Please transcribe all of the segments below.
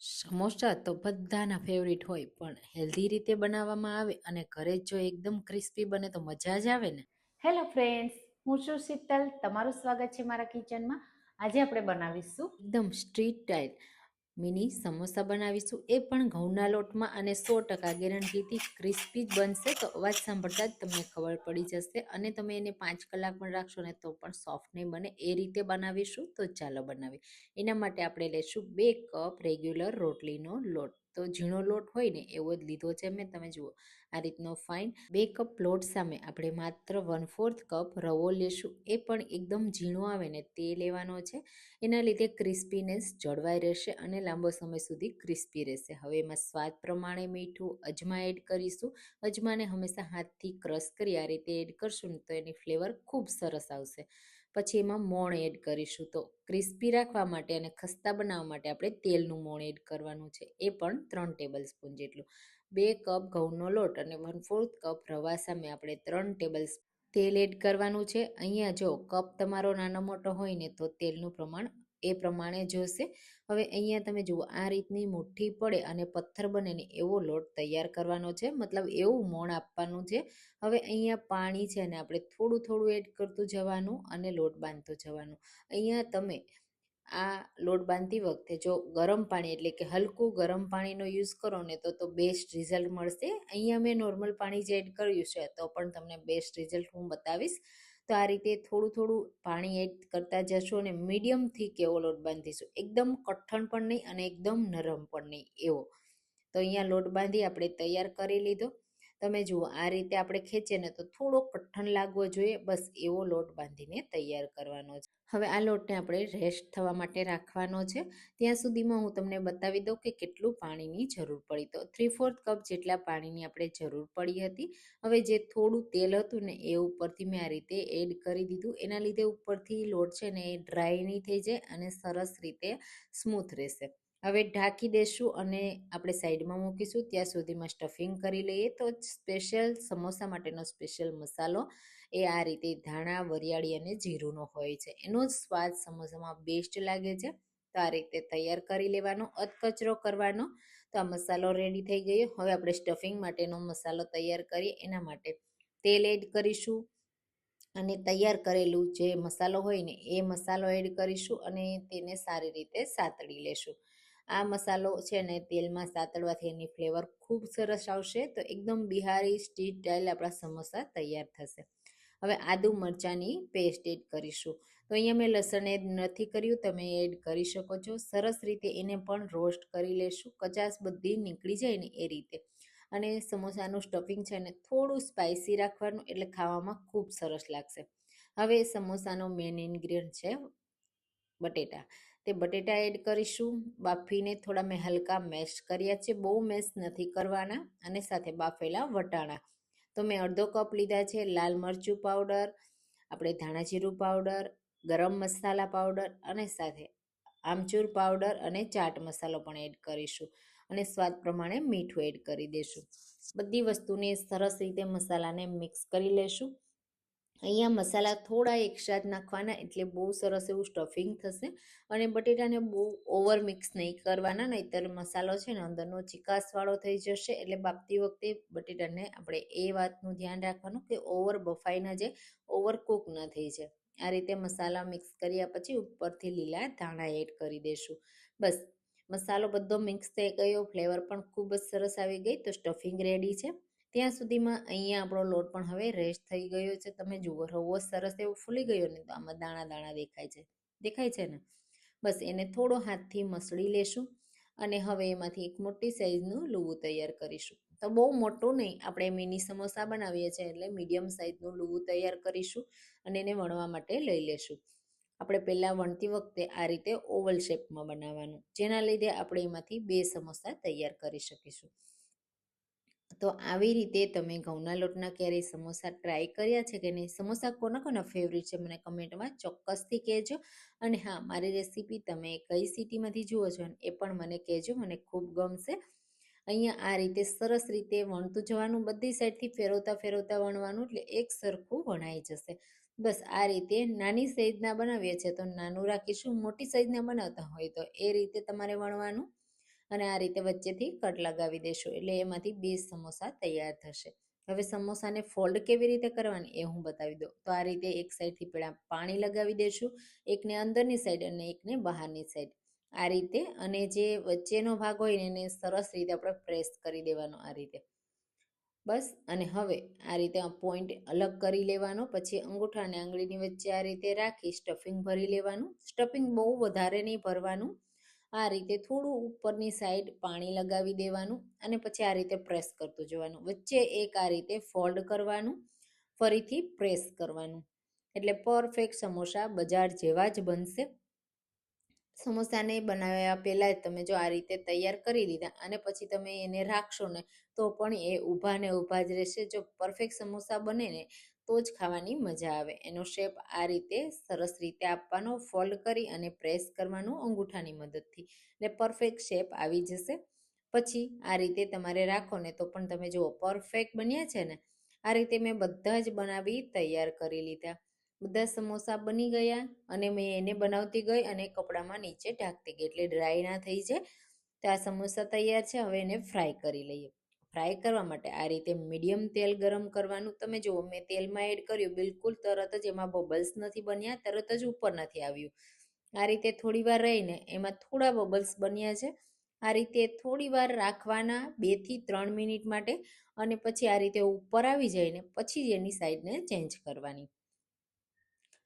સમોસા તો બધાના ફેવરિટ હોય પણ હેલ્ધી રીતે બનાવવામાં આવે અને ઘરે જ એકદમ ક્રિસ્પી બને તો મજા જ આવે ને. હેલો ફ્રેન્ડ્સ હું છું શીતલ. તમારું સ્વાગત છે મારા કિચનમાં આજે આપણે બનાવીશું એકદમ સ્ટ્રીટ ટાઈલ મિની સમોસા બનાવીશું. એ પણ ઘઉંના લોટમાં અને સો ટકા ગેરંટીથી ક્રિસ્પી જ બનશે. તો અવાજ સાંભળતા જ તમને ખબર પડી જશે અને તમે એને પાંચ કલાક પણ રાખશો ને તો પણ સોફ્ટ નહીં બને. એ રીતે બનાવીશું. તો ચાલો બનાવીએ. એના માટે આપણે લઈશું બે કપ રેગ્યુલર રોટલીનો લોટ. તો ઝીણો લોટ હોય ને એવો જ લીધો છે મેં. તમે જુઓ, આ રીતનો ફાઇન બે કપ લોટ સામે આપણે માત્ર વન ફોર્થ કપ રવો લેશું. એ પણ એકદમ ઝીણો આવે ને તે લેવાનો છે. એના લીધે ક્રિસ્પીનેસ જળવાઈ રહેશે અને લાંબો સમય સુધી ક્રિસ્પી રહેશે. હવે એમાં સ્વાદ પ્રમાણે મીઠું, અજમા એડ કરીશું. અજમાને હંમેશા હાથથી ક્રશ કરી આ રીતે એડ કરશું ને તો એની ફ્લેવર ખૂબ સરસ આવશે. પછી એમાં મોણ એડ કરીશું. તો ક્રિસ્પી રાખવા માટે અને ખસ્તા બનાવવા માટે આપણે તેલનું મોણ એડ કરવાનું છે. એ પણ ત્રણ ટેબલ સ્પૂન જેટલું. બે કપ ઘઉંનો લોટ અને વન ફોર્થ કપ રવા સામે આપણે ત્રણ ટેબલ તેલ એડ કરવાનું છે. અહીંયા જો કપ તમારો નાનો મોટો હોય ને તો તેલનું પ્રમાણ એ પ્રમાણે જોશે હવે અહીંયા તમે જુઓ, આ રીતની મુઠ્ઠી પડે અને પથ્થર બને ને એવો લોટ તૈયાર કરવાનો છે. મતલબ એવું મોણ આપવાનું છે. હવે અહીંયા પાણી છે ને આપણે થોડું થોડું એડ કરતું જવાનું અને લોટ બાંધતું જવાનું. અહીંયા તમે આ લોટ બાંધતી વખતે જો ગરમ પાણી એટલે કે હલકું ગરમ પાણીનો યુઝ કરો ને તો તો બેસ્ટ રિઝલ્ટ મળશે. અહીંયા મેં નોર્મલ પાણી જ એડ કર્યું છે તો પણ તમને બેસ્ટ રિઝલ્ટ હું બતાવીશ. તો આ રીતે થોડું થોડું પાણી એડ કરતા જશો અને મીડિયમથી કેવો લોટ બાંધીશું. એકદમ કઠણ પણ નહીં અને એકદમ નરમ પણ નહીં એવો. તો અહીંયા લોટ બાંધી આપણે તૈયાર કરી લીધો. તમે જુઓ, આ રીતે આપણે ખેંચીએ ને તો થોડો કઠણ લાગવો જોઈએ. બસ એવો લોટ બાંધીને તૈયાર કરવાનો છે. હવે આ લોટને આપણે રેસ્ટ થવા માટે રાખવાનો છે. ત્યાં સુધીમાં હું તમને બતાવી દઉં કે કેટલું પાણીની જરૂર પડી. તો થ્રી ફોર્થ કપ જેટલા પાણીની આપણે જરૂર પડી હતી. હવે જે થોડું તેલ હતું ને એ ઉપરથી મેં આ રીતે એડ કરી દીધું. એના લીધે ઉપરથી લોટ છે ને એ ડ્રાય નહીં થઈ જાય અને સરસ રીતે સ્મૂથ રહેશે. હવે ઢાંકી દેશું અને આપણે સાઈડમાં મૂકીશું. ત્યાં સુધીમાં સ્ટફિંગ કરી લઈએ. તો સ્પેશિયલ સમોસા માટેનો સ્પેશિયલ મસાલો એ આ રીતે ધાણા, વરિયાળી અને જીરુંનો હોય છે. એનો જ સ્વાદ સમોસામાં બેસ્ટ લાગે છે. તો આ રીતે તૈયાર કરી લેવાનો, અધકચરો કરવાનો. તો આ મસાલો રેડી થઈ ગયો. હવે આપણે સ્ટફિંગ માટેનો મસાલો તૈયાર કરીએ. એના માટે તેલ એડ કરીશું અને તૈયાર કરેલું જે મસાલો હોય ને, એ મસાલો એડ કરીશું અને તેને સારી રીતે સાતળી લેશું. આ મસાલો છે ને તેલમાં સાતળવાથી એની ફ્લેવર ખૂબ સરસ આવશે તો એકદમ બિહારી સ્ટીટ સ્ટાઇલ આપણા સમોસા તૈયાર થશે. હવે આદુ મરચાંની પેસ્ટ એડ કરીશું. તો અહીંયા મેં લસણ એડ નથી કર્યું, તમે એડ કરી શકો છો. સરસ રીતે એને પણ રોસ્ટ કરી લેશું. કચાસ બધી નીકળી જાય ને એ રીતે. અને સમોસાનું સ્ટફિંગ છે ને થોડું સ્પાઇસી રાખવાનું એટલે ખાવામાં ખૂબ સરસ લાગશે. હવે સમોસાનો મેઇન ઇન્ગ્રીડિયન્ટ છે બટેટા. તે બટેટા એડ કરીશું. બાફીને થોડા મેં હલકા મેશ કર્યા છે. બહુ મેશ નથી કરવાના અને સાથે બાફેલા વટાણા. તો મેં અડધો કપ લીધા છે લાલ મરચું પાવડર, આપણે ધાણા જીરું પાવડર, ગરમ મસાલા પાવડર અને સાથે આમચૂર પાવડર અને ચાટ મસાલો પણ એડ કરીશું અને સ્વાદ પ્રમાણે મીઠું એડ કરી દઈશું બધી વસ્તુને સરસ રીતે મસાલાને મિક્સ કરી લેશું. અહીંયા મસાલા થોડા એક્સ્ટ્રા જ નાખવાના એટલે બહુ સરસ એવું સ્ટફિંગ થશે અને બટેટાને બહુ ઓવર મિક્સ નહીં કરવાના, નહીંતર મસાલો છે ને અંદરનો ચિકાસવાળો થઈ જશે. એટલે બાપતી વખતે બટેટાને આપણે એ વાતનું ધ્યાન રાખવાનું કે ઓવર બફાઈ ન જાય ઓવર કૂક ન થઈ જાય. આ રીતે મસાલા મિક્સ કર્યા પછી ઉપરથી લીલા ધાણા એડ કરી દઈશું બસ, મસાલો બધો મિક્સ થઈ ગયો ફ્લેવર પણ ખૂબ જ સરસ આવી ગઈ, તો સ્ટફિંગ રેડી છે. ત્યાં સુધીમાં અહીંયા આપણો લોટ પણ હવે રેસ્ટ થઈ ગયો છે. તમે જુઓ, રવો સરસ એવો ફૂલી ગયો ને તો આમાં દાણા દાણા દેખાય છે. દેખાય છે ને? બસ એને થોડો હાથથી મસળી લેશું અને હવે એમાંથી એક મોટી સાઈઝનું લૂવું તૈયાર કરીશું. તો બહુ મોટું નહીં, આપણે મિની સમોસા બનાવીએ છીએ એટલે મીડિયમ સાઇઝનું લૂવું તૈયાર કરીશું અને એને વણવા માટે લઈ લેશું. આપણે પહેલાં વણતી વખતે આ રીતે ઓવલ શેપમાં બનાવવાનું, જેના લીધે આપણે એમાંથી બે સમોસા તૈયાર કરી શકીશું. તો આવી રીતે તમે ઘઉંના લોટના ક્યારેય સમોસા ટ્રાય કર્યા છે કે નહીં? સમોસા કોના કોના ફેવરિટ છે? મને કમેન્ટમાં ચોક્કસથી કહેજો. અને હા, મારી રેસીપી તમે કઈ સિટીમાંથી જુઓ છો એ પણ મને કહેજો. મને ખૂબ ગમશે. અહીંયા આ રીતે સરસ રીતે વણતું જવાનું, બધી સાઈડથી ફેરવતા ફેરવતા વણવાનું એટલે એક સરખું વણાઈ જશે. બસ આ રીતે નાની સાઈઝના બનાવીએ છીએ તો નાનું રાખીશું, મોટી સાઈઝના બનાવતા હોય તો એ રીતે તમારે વણવાનું. અને આ રીતે વચ્ચેથી કટ લગાવી દેશો. એટલે એમાંથી બે સમોસા તૈયાર થશે. હવે સમોસાને ફોલ્ડ કેવી રીતે કરવાની એ હું બતાવી દઉં. તો આ રીતે એક સાઈડથી પહેલા પાણી લગાવી દેશું, એકને અંદરની સાઈડ અને એકને બહારની સાઈડ. આ રીતે અને જે વચ્ચેનો ભાગ હોય ને એને સરસ રીતે આપણે પ્રેસ કરી દેવાનો આ રીતે. બસ, અને હવે આ રીતે આ પોઈન્ટ અલગ કરી લેવાનો, પછી અંગૂઠા અને આંગળીની વચ્ચે આ રીતે રાખી સ્ટફિંગ ભરી લેવાનું. સ્ટફિંગ બહુ વધારે નહીં ભરવાનું. આ રીતે થોડું ઉપરની સાઈડ પાણી લગાવી દેવાનું અને પછી આ રીતે પ્રેસ કરતું જવાનું. વચ્ચે એક આ રીતે ફોલ્ડ કરવાનું, ફરીથી પ્રેસ કરવાનું. એટલે પરફેક્ટ સમોસા બજાર જેવા જ બનશે. સમોસાને બનાવ્યા પહેલાં જ તમે જો આ રીતે તૈયાર કરી લીધા અને પછી તમે એને રાખશો ને તો પણ એ ઊભા ને ઊભા જ રહેશે. જો પરફેક્ટ સમોસા બને ને તો જ ખાવાની મજા આવે. એનો શેપ આ રીતે સરસ રીતે આપવાનો, ફોલ્ડ કરી અને પ્રેસ કરવાનું અંગૂઠાની મદદથી. એટલે પરફેક્ટ શેપ આવી જશે. પછી આ રીતે તમારે રાખો, ને તો પણ તમે જુઓ, પરફેક્ટ બન્યા છે ને, આ રીતે મેં બધા જ બનાવી તૈયાર કરી લીધા. બધા સમોસા બની ગયા અને મેં એને બનાવતી ગઈ અને કપડામાં નીચે ઢાંકતી ગઈ. એટલે ડ્રાય ના થઈ જાય. તો આ સમોસા તૈયાર છે, હવે એને ફ્રાય કરી લઈએ. ફ્રાય કરવા માટે. આ રીતે મીડિયમ તેલ ગરમ કરવાનું. તમે જુઓ, મેં તેલમાં એડ કર્યું, બિલકુલ તરત જ એમાં બબલ્સ નથી બન્યા, તરત જ ઉપર નથી આવ્યું. આ રીતે થોડી વાર રહીને એમાં થોડા બબલ્સ બન્યા છે. આ રીતે થોડી વાર રાખવાના બેથી ત્રણ મિનિટ માટે અને પછી આ રીતે ઉપર આવી જઈને પછી જ એની સાઈડને ચેન્જ કરવાની.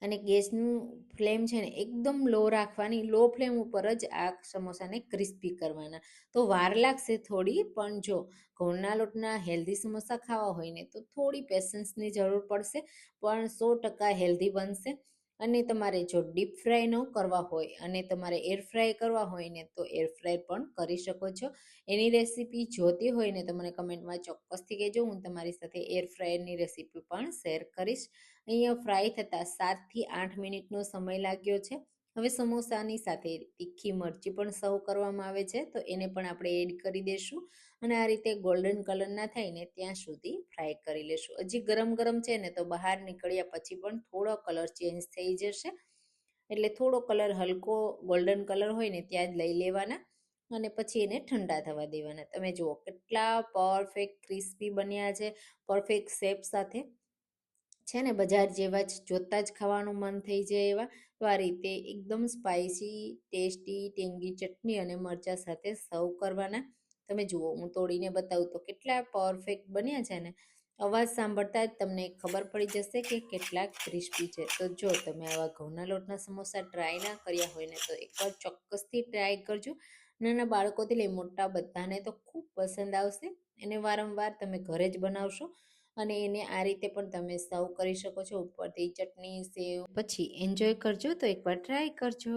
અને ગેસનું ફ્લેમ છે ને એકદમ લો રાખવાની, લો ફ્લેમ ઉપર જ આ સમોસાને ક્રિસ્પી કરવાના. તો વાર લાગશે થોડી, પણ જો ઘઉંના લોટના હેલ્ધી સમોસા ખાવા હોય ને તો થોડી પેશન્સની જરૂર પડશે, પણ સો ટકા હેલ્ધી બનશે. અને તમારે જો ડીપ ફ્રાય ન કરવા હોય અને તમારે એર ફ્રાય કરવા હોય ને તો એર ફ્રાય પણ કરી શકો છો. એની રેસીપી જોતી હોય ને તો મને કમેન્ટમાં ચોક્કસથી કહેજો. હું તમારી સાથે એર ફ્રાયરની રેસીપી પણ શેર કરીશ. અહીંયા ફ્રાય થતાં સાતથી આઠ મિનિટનો સમય લાગ્યો છે. હવે સમોસાની સાથે તીખી મરચી પણ સર્વ કરવામાં આવે છે, તો એને પણ આપણે એડ કરી દઈશું અને આ રીતે ગોલ્ડન કલર ના થાય ને ત્યાં સુધી ફ્રાય કરી લેશું. હજી ગરમ ગરમ છે ને તો બહાર નીકળ્યા પછી પણ થોડો કલર ચેન્જ થઈ જશે, એટલે થોડો કલર હલકો ગોલ્ડન કલર હોય ને ત્યાં જ લઈ લેવાના અને પછી એને ઠંડા થવા દેવાના. તમે જુઓ કેટલા પરફેક્ટ ક્રિસ્પી બન્યા છે પરફેક્ટ શેપ સાથે છે ને, બજાર જેવા જ જોતાં જ ખાવાનું મન થઈ જાય એવા. તો આ રીતે એકદમ સ્પાઇસી ટેસ્ટી ટેંગી ચટણી અને મરચાં સાથે સર્વ કરવાના. તમે જુઓ, હું તોડીને બતાવું તો કેટલા પરફેક્ટ બન્યા છે ને. અવાજ સાંભળતા જ તમને ખબર પડી જશે કે કેટલા ક્રિસ્પી છે. તો જો તમે આવા ઘઉંના લોટના સમોસા ટ્રાય ના કર્યા હોય ને, તો એકવાર ચોક્કસથી ટ્રાય કરજો. નાના બાળકોથી લઈ મોટા બધાને તો ખૂબ પસંદ આવશે. એને વારંવાર તમે ઘરે જ બનાવશો. અને એને આ રીતે પણ તમે સર્વ કરી શકો છો. ઉપરથી ચટણી, સેવ, પછી એન્જોય કરજો તો એકવાર ટ્રાય કરજો.